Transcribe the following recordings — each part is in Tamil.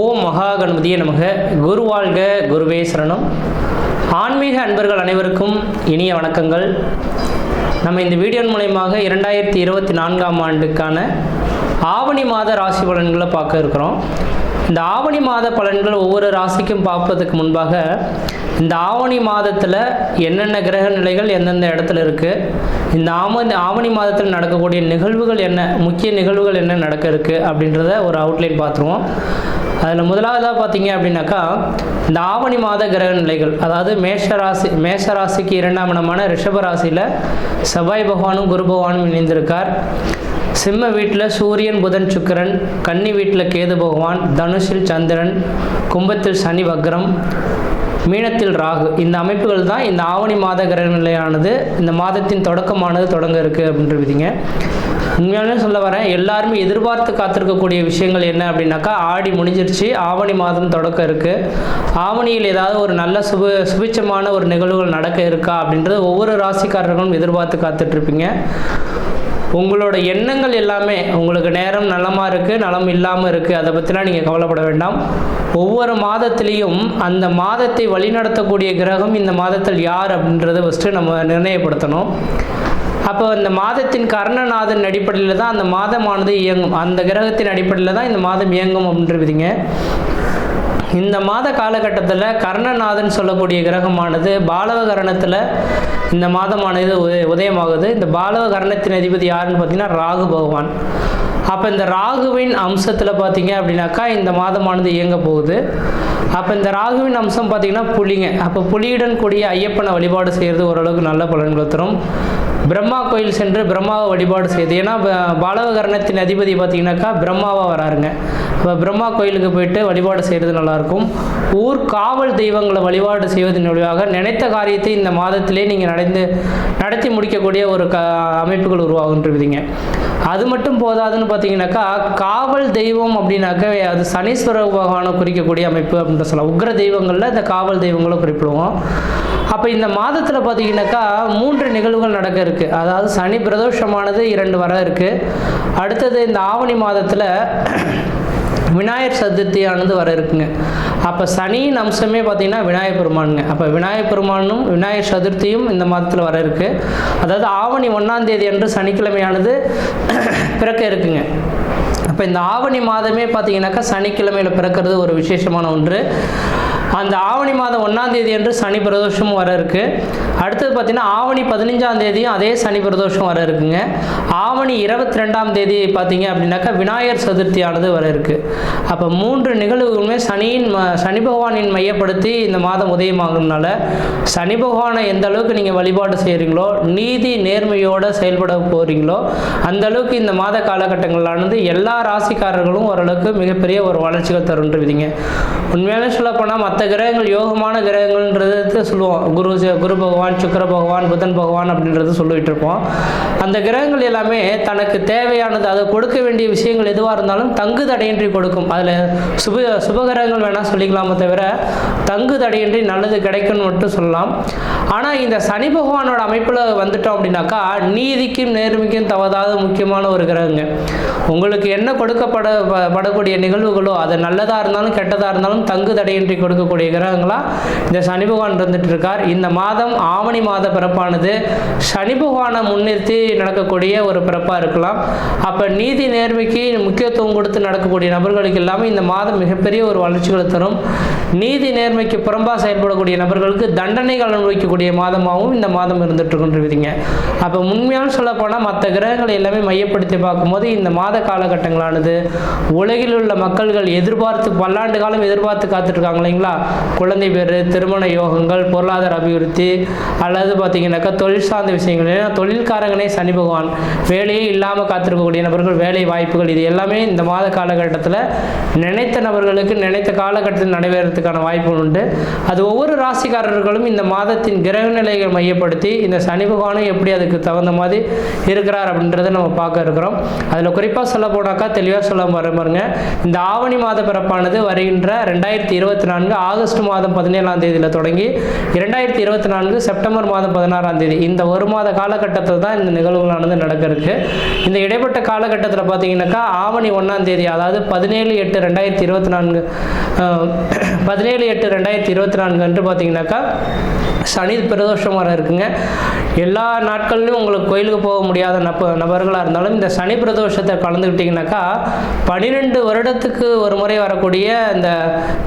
ஓம் மகா கணபதியே நமக. குரு வாழ்க குருவே சரணம். ஆன்மீக அன்பர்கள் அனைவருக்கும் இனிய வணக்கங்கள். நம்ம இந்த வீடியோ மூலயமாக இரண்டாயிரத்தி இருபத்தி நான்காம் ஆண்டுக்கான ஆவணி மாத ராசி பலன்களை பார்க்க இருக்கிறோம். இந்த ஆவணி மாத பலன்கள் ஒவ்வொரு ராசிக்கும் பார்ப்பதுக்கு முன்பாக இந்த ஆவணி மாதத்தில் என்னென்ன கிரக நிலைகள் எந்தெந்த இடத்துல இருக்குது இந்த ஆம ஆவணி மாதத்தில் நடக்கக்கூடிய நிகழ்வுகள் என்ன முக்கிய நிகழ்வுகள் என்ன நடக்க இருக்குது அப்படின்றத ஒரு அவுட்லைன் பார்த்துருவோம். அதில் முதலாவதாக பார்த்தீங்க அப்படின்னாக்கா இந்த ஆவணி மாத கிரக நிலைகள் அதாவது மேஷ ராசி மேஷ ராசிக்கு இரண்டாம் இடமான ரிஷப ராசியில் செவ்வாய் பகவானும் குரு பகவானும் இணைந்திருக்கார். சிம்ம வீட்டில் சூரியன் புதன் சுக்கிரன் கன்னி வீட்டில் கேது பகவான் தனுஷில் சந்திரன் கும்பத்தில் சனி வக்ரம் மீனத்தில் ராகு. இந்த அமைப்புகள் தான் இந்த ஆவணி மாத கிரக நிலையானது இந்த மாதத்தின் தொடக்கமானது தொடங்க இருக்குது அப்படின்ற விதிங்க. உண்மையாலுமே சொல்ல வரேன் எல்லாருமே எதிர்பார்த்து காத்திருக்கக்கூடிய விஷயங்கள் என்ன அப்படின்னாக்கா ஆடி முடிஞ்சிருச்சு ஆவணி மாதம் தொடக்கம் இருக்குது ஆவணியில் ஏதாவது ஒரு நல்ல சுப சுபிச்சமான ஒரு நிகழ்வுகள் நடக்க இருக்கா அப்படின்றது ஒவ்வொரு ராசிக்காரர்களும் எதிர்பார்த்து காத்துட்ருப்பீங்க. உங்களோட எண்ணங்கள் எல்லாமே உங்களுக்கு நேரம் நலமாக இருக்குது நலம் இல்லாமல் இருக்குது அதை பற்றிலாம் நீங்கள் கவலைப்பட வேண்டாம். ஒவ்வொரு மாதத்திலையும் அந்த மாதத்தை வழிநடத்தக்கூடிய கிரகம் இந்த மாதத்தில் யார் அப்படின்றத ஃபஸ்ட்டு நம்ம நிர்ணயப்படுத்தணும். அப்போ அந்த மாதத்தின் கர்ணநாதன் அடிப்படையில் தான் அந்த மாதமானது இயங்கும். அந்த கிரகத்தின் அடிப்படையில் தான் இந்த மாதம் இயங்கும் அப்படின்றதுங்க இந்த மாத காலகட்டத்தில் கர்ணநாதன் சொல்லக்கூடிய கிரகமானது பாலவ கரணத்தில் இந்த மாதமானது உதய உதயமாகுது. இந்த பாலவ கரணத்தின் அதிபதி யாருன்னு பார்த்தீங்கன்னா ராகு பகவான். அப்போ இந்த ராகுவின் அம்சத்தில் பார்த்தீங்க அப்படின்னாக்கா இந்த மாதமானது இயங்க போகுது. அப்போ இந்த ராகுவின் அம்சம் பார்த்தீங்கன்னா புலிங்க. அப்போ புலியுடன் கூடிய ஐயப்பனை வழிபாடு செய்கிறது ஓரளவுக்கு நல்ல பலன்களை தரும். பிரம்மா கோயில் சென்று பிரம்மாவை வழிபாடு செய்யுது ஏன்னா பாலவகரணத்தின் அதிபதி பார்த்தீங்கன்னாக்கா பிரம்மாவாக வராருங்க. இப்போ பிரம்மா கோயிலுக்கு போயிட்டு வழிபாடு செய்கிறது நல்லாயிருக்கும். ஊர் காவல் தெய்வங்களை வழிபாடு செய்வதன் வழியாக நினைத்த காரியத்தை இந்த மாதத்திலே நீங்கள் நடந்து நடத்தி முடிக்கக்கூடிய ஒரு க அமைப்புகள் உருவாகுன்றிருப்பீங்க அது மட்டும் போதாதுன்னு பார்த்தீங்கன்னாக்கா காவல் தெய்வம் அப்படின்னாக்க அது சனீஸ்வர பகவானை குறிக்கக்கூடிய அமைப்பு அப்படின்ற சொல்லலாம். உக்ர தெய்வங்களில் இந்த காவல் தெய்வங்களும் குறிப்பிடுவோம். அப்போ இந்த மாதத்தில் பார்த்தீங்கன்னாக்கா மூன்று நிகழ்வுகள் நடக்க இருக்குது அதாவது சனி பிரதோஷமானது இரண்டு வர இருக்குது அடுத்தது இந்த ஆவணி மாதத்தில் விநாயகர் சதுர்த்தியானது வர இருக்குங்க. அப்போ சனியின் அம்சமே பார்த்தீங்கன்னா விநாயகர் பெருமானுங்க. அப்போ விநாயகர் பெருமானும் விநாயகர் சதுர்த்தியும் இந்த மாதத்தில் வர இருக்கு. அதாவது ஆவணி ஒன்றாம் தேதி அன்று சனிக்கிழமையானது பிறக்க இருக்குங்க. அப்போ இந்த ஆவணி மாதமே பார்த்தீங்கன்னாக்கா சனிக்கிழமையில் பிறக்கிறது ஒரு விசேஷமான ஒன்று. அந்த ஆவணி மாதம் ஒன்றாம் தேதி சனி பிரதோஷம் வர இருக்கு. அடுத்தது பார்த்தீங்கன்னா ஆவணி பதினஞ்சாம் தேதியும் அதே சனி பிரதோஷம் வர இருக்குங்க. ஆவணி இருபத்தி ரெண்டாம் தேதி பார்த்தீங்க அப்படின்னாக்கா விநாயகர் சதுர்த்தியானது வர இருக்கு. அப்போ மூன்று நிகழ்வுகளுமே சனியின் ம- சனி பகவானின் மையப்படுத்தி இந்த மாதம் உதயமாகறதுனால சனி பகவானை எந்த அளவுக்கு நீங்கள் வழிபாடு செய்கிறீங்களோ நீதி நேர்மையோடு செயல்பட போகிறீங்களோ அந்த அளவுக்கு இந்த மாத காலகட்டங்களானது எல்லா ராசிக்காரர்களும் ஓரளவுக்கு மிகப்பெரிய ஒரு வளர்ச்சிகள் தருன்றுவிதிங்க உண்மையிலே சொல்லப்போனால் மற்ற கிரகங்கள் யோகமான கிரகங்கள்ன்றது சொல்லுவோம். குரு குரு பகவான் சுக்கர பகவான் புதன் பகவான் அப்படின்றது சொல்லிட்டு இருப்போம். அந்த கிரகங்கள் எல்லாமே தனக்கு தேவையானது அதை கொடுக்க வேண்டிய விஷயங்கள் எதுவாக இருந்தாலும் தங்கு தடையின்றி கொடுக்கும். அதில் சுப சுபகிரகங்கள் வேணால் சொல்லிக்கலாமே தவிர தங்கு தடையின்றி நல்லது கிடைக்கும்னு மட்டும் சொல்லலாம். ஆனால் இந்த சனி பகவானோட அமைப்பில் வந்துட்டோம் அப்படின்னாக்கா நீதிக்கும் நேர்மைக்கும் தவறாத முக்கியமான ஒரு கிரகங்க. உங்களுக்கு என்ன கொடுக்கப்பட படக்கூடிய நிகழ்வுகளோ அது நல்லதாக இருந்தாலும் கெட்டதாக இருந்தாலும் தங்கு தடையின்றி இருக்கக்கூடிய கிரகங்களா இந்த சனி பகவான் இருந்துட்டு இருக்கார் இந்த மாதம் ஆவணி மாத பிறப்பானது. சனி பகவானை முன்னிறுத்தி நடக்கக்கூடிய ஒரு பிறப்பாக இருக்கலாம். அப்போ நீதி நேர்மைக்கு முக்கியத்துவம் கொடுத்து நடக்கக்கூடிய நபர்களுக்கு எல்லாமே இந்த மாதம் மிகப்பெரிய ஒரு வளர்ச்சிகளை தரும். நீதி நேர்மைக்கு புறம்பாக செயல்படக்கூடிய நபர்களுக்கு தண்டனைகள் அனுபவிக்கக்கூடிய மாதமாகவும் இந்த மாதம் இருந்துட்டு இருக்கின்றீங்க அப்போ உண்மையான சொல்ல போனால் மற்ற கிரகங்களை எல்லாமே மையப்படுத்தி பார்க்கும்போது இந்த மாத காலகட்டங்களானது உலகில் உள்ள மக்கள்கள் எதிர்பார்த்து பல்லாண்டு காலம் எதிர்பார்த்து காத்துட்டு இருக்காங்க இல்லைங்களா? குழந்தை பேர் திருமண யோகங்கள் பொருளாதார அபிவிருத்தி அல்லது பார்த்தீங்கன்னாக்கா தொழில் சார்ந்த விஷயங்கள். ஏன்னா தொழில்காரங்களே சனி பகவான். வேலையே இல்லாமல் காத்திருக்கக்கூடிய நபர்கள் வேலை வாய்ப்புகள் இது எல்லாமே இந்த மாத காலகட்டத்தில் நினைத்த நபர்களுக்கு நினைத்த காலகட்டத்தில் நடைபெறத்துக்கான வாய்ப்புகள் உண்டு. அது ஒவ்வொரு ராசிக்காரர்களும் இந்த மாதத்தின் கிரக நிலைகள் மையப்படுத்தி இந்த சனி பகவானும் எப்படி அதுக்கு தகுந்த மாதிரி இருக்கிறார் அப்படின்றத நம்ம பார்க்க இருக்கிறோம். அதில் குறிப்பாக சொல்ல போனாக்கா தெளிவாக சொல்ல வர பாருங்க இந்த ஆவணி மாத பிறப்பானது வருகின்ற ரெண்டாயிரத்தி இருபத்தி நான்கு ஆகஸ்ட் மாதம் பதினேழாம் தேதியில் தொடங்கி இரண்டாயிரத்தி இருபத்தி நான்கு செப்டம்பர் மாதம் பதினாறாம் தேதி. இந்த ஒரு மாத காலகட்டத்தில் தான் இந்த நிகழ்வுகளானது நடக்கிறதுக்கு. இந்த இடைப்பட்ட காலகட்டத்தில் பார்த்தீங்கன்னாக்கா ஆவணி ஒன்றாம் தேதி அதாவது பதினேழு எட்டு ரெண்டாயிரத்தி இருபத்தி நான்கு பதினேழு எட்டு ரெண்டாயிரத்தி இருபத்தி நான்கு அன்று பார்த்தீங்கன்னாக்கா சனி பிரதோஷம் வர இருக்குங்க. எல்லா நாட்கள்லையும் உங்களுக்கு கோயிலுக்கு போக முடியாத நப நபர்களாக இருந்தாலும் இந்த சனி பிரதோஷத்தை கலந்துக்கிட்டிங்கனாக்கா பன்னிரெண்டு வருடத்துக்கு ஒரு முறை வரக்கூடிய இந்த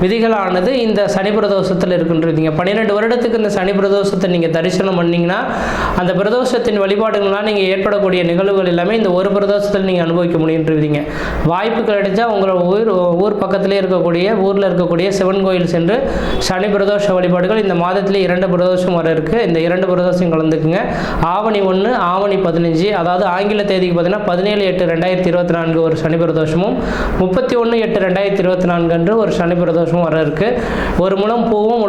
விதிகளானது இந்த சனி பிரதோஷத்தில் இருக்குன்றீங்க. பன்னிரெண்டு வருடத்துக்கு இந்த சனி பிரதோஷத்தை நீங்கள் தரிசனம் பண்ணீங்கன்னா அந்த பிரதோஷத்தின் வழிபாடுகள்லாம் நீங்கள் ஏற்படக்கூடிய நிகழ்வுகள் எல்லாமே இந்த ஒரு பிரதோஷத்தில் நீங்கள் அனுபவிக்க முடியுன்றீங்க. வாய்ப்பு கிடைச்சா உங்களோட ஊர் ஊர் பக்கத்திலே இருக்கக்கூடிய ஊரில் இருக்கக்கூடிய சிவன் கோயில் சென்று சனி பிரதோஷ வழிபாடுகள் இந்த மாதத்திலே இரண்டு பிரதோஷம் வர இருக்குது இந்த இரண்டு பிரதோஷம் கலந்துக்குங்க. ஆவணி ஒன்று ஆவணி பதினஞ்சு அதாவது ஆங்கில தேதிக்கு பார்த்தீங்கன்னா பதினேழு எட்டு ரெண்டாயிரத்தி இருபத்தி நான்கு ஒரு சனி பிரதோஷமும் முப்பத்தி ஒன்று எட்டு ரெண்டாயிரத்தி இருபத்தி நான்கு அன்று ஒரு சனி பிரதோஷமும் வர இருக்குது ஒரு முழம் பூவும்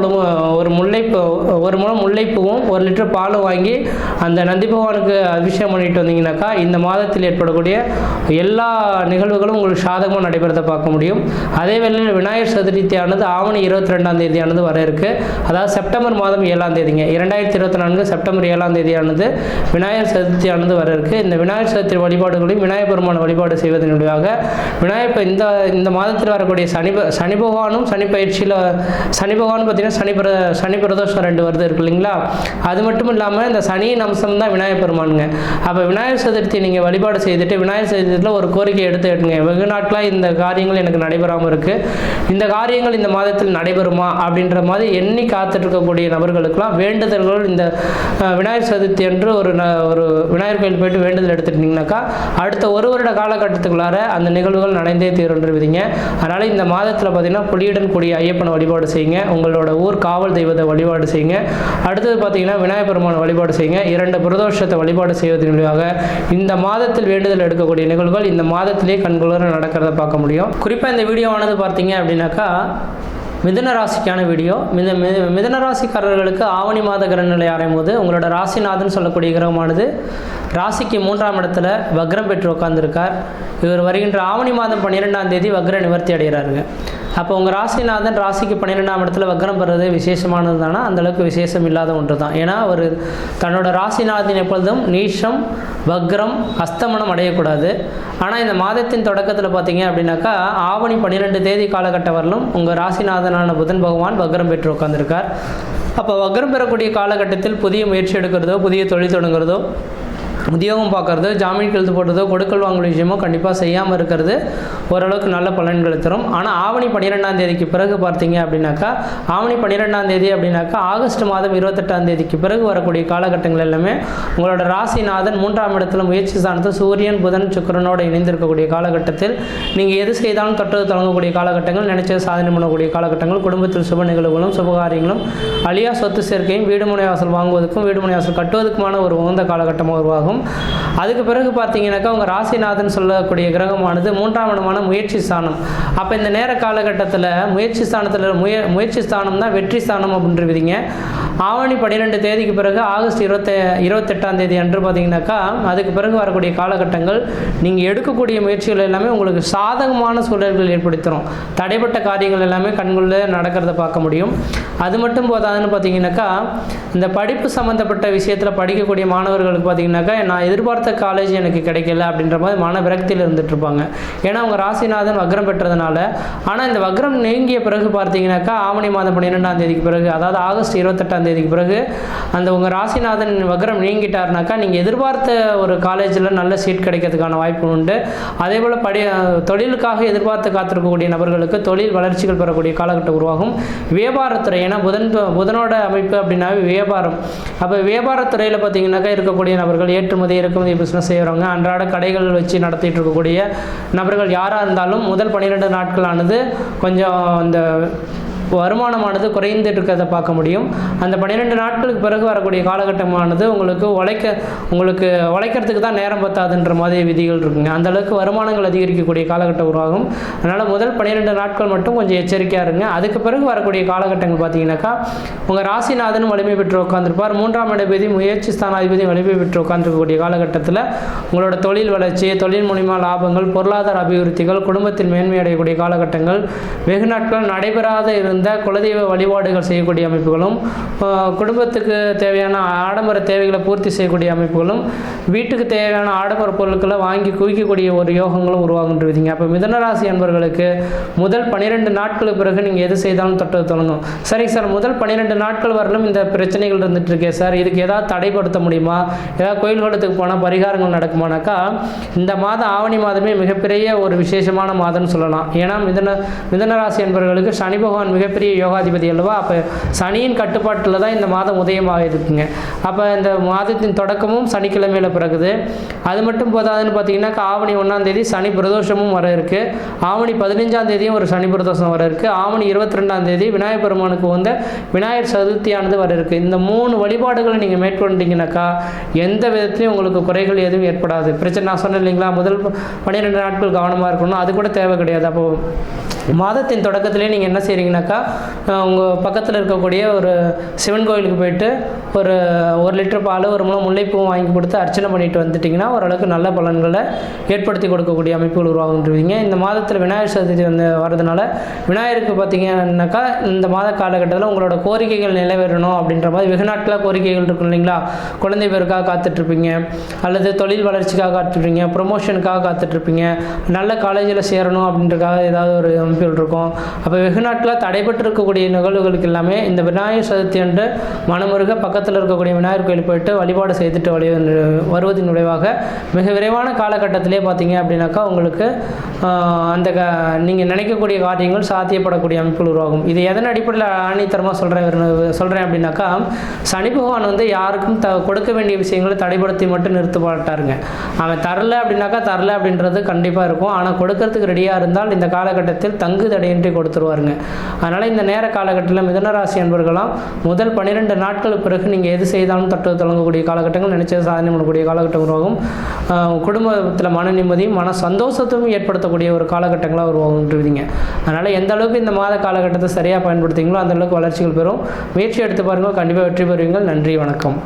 ஒரு முல்லைப்பூ ஒரு முழம் முல்லைப்பூவும் ஒரு லிட்டர் பாலும் வாங்கி அந்த நந்தி பகவானுக்கு அபிஷேகம் பண்ணிட்டு வந்தீங்கன்னாக்கா இந்த மாதத்தில் ஏற்படக்கூடிய எல்லா நிகழ்வுகளும் உங்களுக்கு சாதகமாக நடைபெறதை பார்க்க முடியும். அதே வேளையில் விநாயகர் சதுர்த்தியானது ஆவணி இருபத்தி ரெண்டாம் தேதியானது வர இருக்கு. அதாவது செப்டம்பர் மாதம் ஏழாம் தேதிங்க. இரண்டாயிரத்தி இருபத்தி நான்கு செப்டம்பர் ஏழாம் தேதியானது விநாயகர் சதுர்த்தியானது வர இருக்கு. இந்த விநாயகர் சதுர்த்தி வழிபாடுகளையும் விநாயகர் பெருமான வழிபாடு செய்வதன் மூலியமாக விநாயகர் இந்த இந்த மாதத்தில் வரக்கூடிய சனி சனி பகவானும் சனி பயிற்சியில் சனி பகவான் பார்த்தீங்கன்னா சனி சனி பிரதோஷம் ரெண்டு வருது இருக்கு இல்லைங்களா? அது மட்டும் இல்லாமல் இந்த சனியின் அம்சம் தான் விநாயகர் பெருமானுங்க. அப்போ விநாயகர் சதுர்த்தி நீங்கள் வழிபாடு செய்துட்டு விநாயகர் சதுர்த்தியில் ஒரு கோரிக்கை எடுத்து எடுங்க வெகு நாட்களாக இந்த காரியங்கள் எனக்கு நடைபெறாமல் இருக்குது இந்த காரியங்கள் இந்த மாதத்தில் நடைபெறுமா அப்படின்ற மாதிரி எண்ணி காத்துட்டு இருக்கக்கூடிய நபர்களுக்கெல்லாம் வேண்டுதல்கள் இந்த விநாயகர் சதுர்த்தி என்று ஒரு ஒரு விநாயகர் கோயில் போயிட்டு வேண்டுதல் எடுத்துட்டீங்கன்னாக்கா அடுத்த ஒரு வருட காலகட்டத்துக்குள்ளார அந்த நிகழ்வுகள் நடந்தே தீருன்றவிதிங்க அதனால் இந்த மாதத்தில் பார்த்தீங்கன்னா புலியுடன் கூடிய ஐயப்பனை வழிபாடு செய்யுங்க. உங்களோட ஊர் காவல் தெய்வத்தை வழிபாடு செய்யுங்க. அடுத்தது பார்த்தீங்கன்னா விநாயகர் பெருமானை வழிபாடு செய்யுங்க. இரண்டு பிரதோஷத்தை வழிபாடு செய்வதன் விளைவாக இந்த மாதத்தில் வேண்டுதல் எடுக்கக்கூடிய நிகழ்வுகள் இந்த மாதத்திலே கண்குளர நடக்கிறத பார்க்க முடியும். குறிப்பாக இந்த வீடியோவானது பார்த்தீங்க அப்படின்னாக்கா மிதுன ராசிக்கான வீடியோ. மித மிதன மிதுன ராசிக்காரர்களுக்கு ஆவணி மாத கிரகநிலை ஆராயும் போது உங்களோட ராசிநாதன் சொல்லக்கூடிய கிரகமானது ராசிக்கு மூன்றாம் இடத்துல வக்ரம் பெற்று உட்கார்ந்துருக்கார். இவர் வருகின்ற ஆவணி மாதம் பன்னிரெண்டாம் தேதி வக்ர நிவர்த்தி அடைகிறாருங்க. அப்போ உங்கள் ராசிநாதன் ராசிக்கு பன்னிரெண்டாம் இடத்துல வக்ரம் பெறுறது விசேஷமானது தானா அந்தளவுக்கு விசேஷம் இல்லாத ஒன்று தான் ஏன்னா அவர் தன்னோட ராசிநாதன் எப்பொழுதும் நீஷம் வக்ரம் அஸ்தமனம் அடையக்கூடாது. ஆனால் இந்த மாதத்தின் தொடக்கத்தில் பார்த்தீங்க அப்படின்னாக்கா ஆவணி பன்னிரெண்டு தேதி காலகட்ட வரலும் உங்கள் ராசிநாதனான புதன் பகவான் வக்ரம் பெற்று உட்காந்துருக்கார் அப்போ வக்ரம் பெறக்கூடிய காலகட்டத்தில் புதிய முயற்சி எடுக்கிறதோ புதிய தொழில் தொடங்குறதோ உத்தியோகம் பார்க்குறதோ ஜாமீன் கழுத்து போடுறதோ கொடுக்கல் வாங்கல் விஷயமோ கண்டிப்பாக செய்யாமல் இருக்கிறது ஓரளவுக்கு நல்ல பலன்களை தரும். ஆனால் ஆவணி பன்னிரெண்டாம் தேதிக்கு பிறகு பார்த்தீங்க அப்படின்னாக்கா ஆவணி பன்னிரெண்டாம் தேதி அப்படின்னாக்கா ஆகஸ்ட் மாதம் இருபத்தெட்டாம் தேதிக்கு பிறகு வரக்கூடிய காலகட்டங்கள் எல்லாமே உங்களோட ராசிநாதன் மூன்றாம் இடத்துல முயற்சி சார்ந்த சூரியன் புதன் சுக்கிரனோடு இணைந்திருக்கக்கூடிய காலகட்டத்தில் நீங்கள் எது செய்தாலும் தொற்று தொடங்கக்கூடிய காலகட்டங்கள் நினைச்சது சாதனை பண்ணக்கூடிய காலகட்டங்கள் குடும்பத்தில் சுப நிகழ்வுகளும் சுபகாரியங்களும் அழியா சொத்து சேர்க்கையும் வீடுமனை வாசல் வாங்குவதற்கும் வீடுமனை வாசல் கட்டுவதற்குமான ஒரு உகந்த காலகட்டமாக உருவாகும். அதுக்கு பிறகு பார்த்தீங்கன்னாக்கா உங்கள் ராசிநாதன் சொல்லக்கூடிய கிரகமானது மூன்றாம் இடமான முயற்சி ஸ்தானம். அப்போ இந்த நேர காலகட்டத்தில் முயற்சி ஸ்தானத்தில் முய முயற்சி ஸ்தானம் தான் வெற்றி ஸ்தானம் அப்படின்றவிதிங்க ஆவணி பன்னிரெண்டு தேதிக்கு பிறகு ஆகஸ்ட் இருபத்தி இருபத்தெட்டாம் தேதி அன்று பார்த்தீங்கன்னாக்கா அதுக்கு பிறகு வரக்கூடிய காலகட்டங்கள் நீங்கள் எடுக்கக்கூடிய முயற்சிகள் எல்லாமே உங்களுக்கு சாதகமான சூழல்கள் ஏற்படுத்தும் தடைப்பட்ட காரியங்கள் எல்லாமே கண்குள்ளே நடக்கிறத பார்க்க முடியும். அது மட்டும் போதாதுன்னு பார்த்தீங்கன்னாக்கா இந்த படிப்பு சம்மந்தப்பட்ட விஷயத்தில் படிக்கக்கூடிய மாணவர்களுக்கு பார்த்தீங்கன்னாக்கா நான் எதிர்பார்த்த காலேஜ் எனக்கு கிடைக்கல அப்படின்ற மாதிரி மன விரக்தியில் இருந்துகிட்ருப்பாங்க ஏன்னா அவங்க ராசிநாதன் வக்ரம் பெற்றதுனால. ஆனால் இந்த வக்ரம் நீங்கிய பிறகு பார்த்தீங்கன்னாக்கா ஆவணி மாதம் பன்னிரெண்டாம் தேதிக்கு பிறகு அதாவது ஆகஸ்ட் இருபத்தெட்டாம் தேதிக்கு பிறகு அந்த உங்கள் ராசிநாதன் வக்ரம் நீங்கிட்டாருனாக்கா நீங்கள் எதிர்பார்த்த ஒரு காலேஜில் நல்ல சீட் கிடைக்கிறதுக்கான வாய்ப்பு உண்டு. அதே போல் படி தொழிலுக்காக எதிர்பார்த்து காத்திருக்கக்கூடிய நபர்களுக்கு தொழில் வளர்ச்சிகள் பெறக்கூடிய காலகட்டம் உருவாகும். வியாபாரத்துறை ஏன்னா புதன் புதனோட அமைப்பு அப்படின்னாவே வியாபாரம். அப்போ வியாபாரத்துறையில் பார்த்தீங்கன்னாக்கா இருக்கக்கூடிய நபர்கள் ஏற்றுமதி இறக்குமதி பிஸ்னஸ் செய்கிறவங்க அன்றாட கடைகள் வச்சு நடத்திட்டு இருக்கக்கூடிய நபர்கள் யாராக இருந்தாலும் முதல் பன்னிரெண்டு நாட்களானது கொஞ்சம் அந்த வருமானமானது குறைந்துட்டு இருக்கிறத பார்க்க முடியும். அந்த பன்னிரெண்டு நாட்களுக்கு பிறகு வரக்கூடிய காலகட்டமானது உங்களுக்கு உழைக்க உங்களுக்கு உழைக்கிறதுக்கு தான் நேரம் பத்தாதுன்ற மாதிரி விதிகள் இருக்குங்க. அந்த அளவுக்கு வருமானங்கள் அதிகரிக்கக்கூடிய காலகட்டம் உருவாகும். அதனால் முதல் பன்னிரெண்டு நாட்கள் மட்டும் கொஞ்சம் எச்சரிக்கையாக இருங்க. அதுக்கு பிறகு வரக்கூடிய காலகட்டங்கள் பார்த்தீங்கன்னாக்கா உங்கள் ராசிநாதனும் வலிமை பெற்று உட்காந்துருப்பார் மூன்றாம் இடபதி முயற்சி ஸ்தானாதிபதி வலிமை பெற்று உட்காந்துருக்கக்கூடிய காலகட்டத்தில் உங்களோட தொழில் வளர்ச்சி தொழில் மூலிமா லாபங்கள் பொருளாதார அபிவிருத்திகள் குடும்பத்தில் மேன்மையடையக்கூடிய காலகட்டங்கள் வெகு நாட்கள் நடைபெறாத இருந்த இருந்த குலதெய்வ வழிபாடுகள் செய்யக்கூடிய அமைப்புகளும் குடும்பத்துக்கு தேவையான ஆடம்பர தேவைகளை பூர்த்தி செய்யக்கூடிய அமைப்புகளும் வீட்டுக்கு தேவையான ஆடம்பர பொருட்களை வாங்கி குவிக்கக்கூடிய ஒரு யோகங்களும் உருவாகின்றிருக்கீங்க அப்போ மிதனராசி அன்பர்களுக்கு முதல் பன்னிரெண்டு நாட்களுக்கு பிறகு நீங்கள் எது செய்தாலும் தொட்டது தொடங்கும். சரிங்க சார் முதல் பன்னிரெண்டு நாட்கள் வரலும் இந்த பிரச்சனைகள் இருந்துட்டு இருக்கே சார் இதுக்கு ஏதாவது தடைப்படுத்த முடியுமா? ஏதாவது கோயில் குளத்துக்கு போனால் பரிகாரங்கள் நடக்குமானாக்கா இந்த மாதம் ஆவணி மாதமே மிகப்பெரிய ஒரு விசேஷமான மாதம்னு சொல்லலாம். ஏன்னா மிதன மிதனராசி என்பவர்களுக்கு சனி பகவான் மிகப்பெரிய யோகாதிபதி அல்லவா? அப்போ சனியின் கட்டுப்பாட்டில் தான் இந்த மாதம் உதயமாக இருக்குங்க அப்போ இந்த மாதத்தின் தொடக்கமும் சனிக்கிழமையில் பிறகுது. அது மட்டும் போதாதுன்னு பார்த்தீங்கன்னா ஆவணி ஒன்றாம் தேதி சனி பிரதோஷமும் வர இருக்கு. ஆவணி பதினஞ்சாம் தேதியும் ஒரு சனி பிரதோஷம் வர இருக்குது ஆவணி இருபத்தி ரெண்டாம் தேதி விநாயகர் பெருமானுக்கு வந்து விநாயகர் சதுர்த்தியானது வர இருக்குது இந்த மூணு வழிபாடுகளை நீங்கள் மேற்கொண்டீங்கன்னாக்கா எந்த விதத்துலையும் உங்களுக்கு குறைகள் எதுவும் ஏற்படாது. பிரச்சனை நான் சொன்னேன் இல்லைங்களா? முதல் பன்னிரெண்டு நாட்கள் கவனமாக இருக்கணும். அது கூட தேவை கிடையாது. அப்போது மாதத்தின் தொடக்கத்திலே நீங்கள் என்ன செய்கிறீங்கனாக்கா உங்கள் பக்கத்தில் இருக்கக்கூடிய ஒரு சிவன் கோயிலுக்கு போயிட்டு ஒரு ஒரு லிட்டர் பால் ஒரு மூலம் முல்லைப்பூவும் வாங்கி கொடுத்து அர்ச்சனை பண்ணிட்டு வந்துட்டிங்கன்னா ஓரளவுக்கு நல்ல பலன்களை ஏற்படுத்தி கொடுக்கக்கூடிய அமைப்புகள் உருவாகுன்றீங்க. இந்த மாதத்தில் விநாயகர் சதுர்த்தி வந்து வரதுனால விநாயகருக்கு பார்த்தீங்கன்னாக்கா இந்த மாத காலகட்டத்தில் உங்களோட கோரிக்கைகள் நிறைவேறணும் அப்படின்ற மாதிரி வெகு நாட்களாக கோரிக்கைகள் இருக்கும் இல்லைங்களா? குழந்தை பேருக்காக காத்துட்ருப்பீங்க அல்லது தொழில் வளர்ச்சிக்காக காத்துட்ருப்பீங்க ப்ரொமோஷனுக்காக காத்துட்ருப்பீங்க நல்ல காலேஜில் சேரணும் அப்படின்றக்காக ஏதாவது ஒரு அமைப்புகள் இருக்கும். அப்போ வெகுநாட்டில் தடைபட்டு இருக்கக்கூடிய நிகழ்வுகளுக்கு எல்லாமே இந்த விநாயகர் சதுர்த்தி என்று மனமுருக பக்கத்தில் இருக்கக்கூடிய விநாயகர் கோயில் போயிட்டு வழிபாடு செய்துட்டு வழி வருவதன் விளைவாக மிக விரைவான காலகட்டத்திலே பார்த்தீங்க அப்படின்னாக்கா உங்களுக்கு அந்த க நீங்கள் நினைக்கக்கூடிய காரியங்கள் சாத்தியப்படக்கூடிய அமைப்புகள் உருவாகும். இது எதன் அடிப்படையில் ஆணித்தரமாக சொல்கிறேன் சொல்கிறேன் அப்படின்னாக்கா சனி பகவான் வந்து யாருக்கும் த கொடுக்க வேண்டிய விஷயங்களை தடைப்படுத்தி மட்டும் நிறுத்த மாட்டாருங்க அவன் தரல அப்படின்னாக்கா தரல அப்படின்றது கண்டிப்பாக இருக்கும். ஆனால் கொடுக்கறதுக்கு ரெடியாக இருந்தால் இந்த காலகட்டத்தில் தங்கு தடையின்றி கொடுத்துருவாருங்க. அதனால் இந்த நேர காலகட்டத்தில் மிதனராசி அன்பர்களாம் முதல் பன்னிரெண்டு நாட்களுக்கு பிறகு நீங்கள் எது செய்தாலும் தட்டு தொடங்கக்கூடிய காலகட்டங்கள் நினைச்சது சாதனை பண்ணக்கூடிய காலகட்டம் உருவாகும். குடும்பத்தில் மன நிம்மதியும் மன சந்தோஷத்தையும் ஏற்படுத்தக்கூடிய ஒரு காலகட்டங்களாக உருவாகுன்றீங்க அதனால் எந்த அளவுக்கு இந்த மாத காலகட்டத்தை சரியாக பயன்படுத்திங்களோ அந்த அளவுக்கு வளர்ச்சிகள் பெறும். முயற்சி எடுத்து பாருங்கள் கண்டிப்பாக வெற்றி பெறுவீங்கள் நன்றி வணக்கம்.